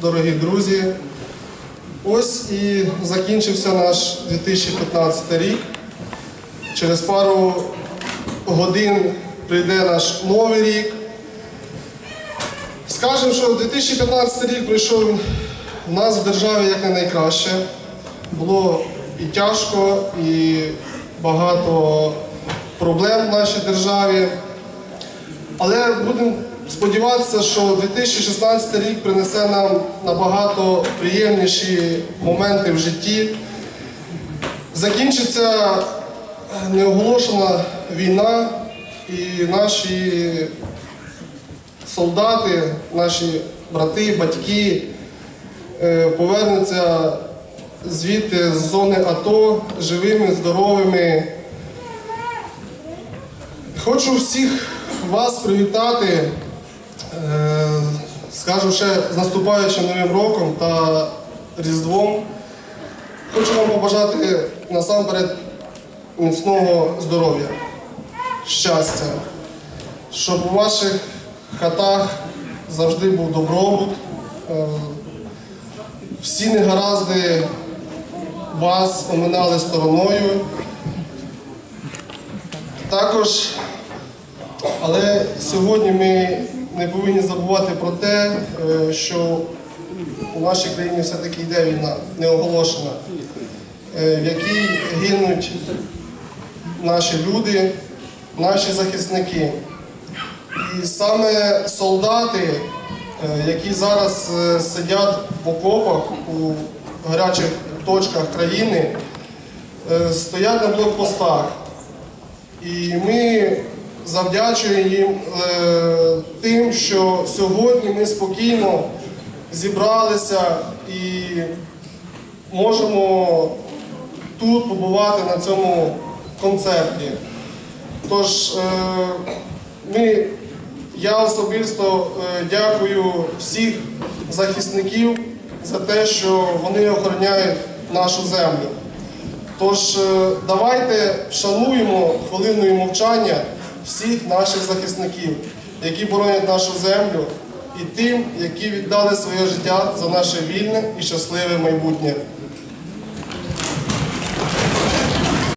дорогі друзі. Ось і закінчився наш 2015 рік. Через пару годин прийде наш новий рік. Скажемо, що 2015 рік пройшов у нас в державі як не найкраще. Було і тяжко, і багато проблем в нашій державі. Але будемо сподіватися, що 2016 рік принесе нам набагато приємніші моменти в житті. Закінчиться неоголошена війна, і наші солдати, наші брати, батьки е, повернуться звідти з зони АТО живими, здоровими. Хочу всіх вас привітати, е, скажу ще з наступаючим новим роком та Різдвом. Хочу вам побажати насамперед міцного здоров'я, щастя, щоб у ваших хатах завжди був добробут, е, всі негаразди вас оминали стороною. Також але сьогодні ми не повинні забувати про те, е, що у нашій країні все-таки йде війна неоголошена, е, в якій гинуть наші люди, наші захисники. І саме солдати, е, які зараз сидять в окопах у гарячих точках країни, стоять на блокпостах. І ми завдячуємо їм е, тим, що сьогодні ми спокійно зібралися і можемо тут побувати на цьому концерті. Тож е, ми, я особисто е, дякую всіх захисників за те, що вони охороняють нашу землю. Тож е, давайте вшануємо хвилиною мовчання всіх наших захисників, які боронять нашу землю, і тим, які віддали своє життя за наше вільне і щасливе майбутнє.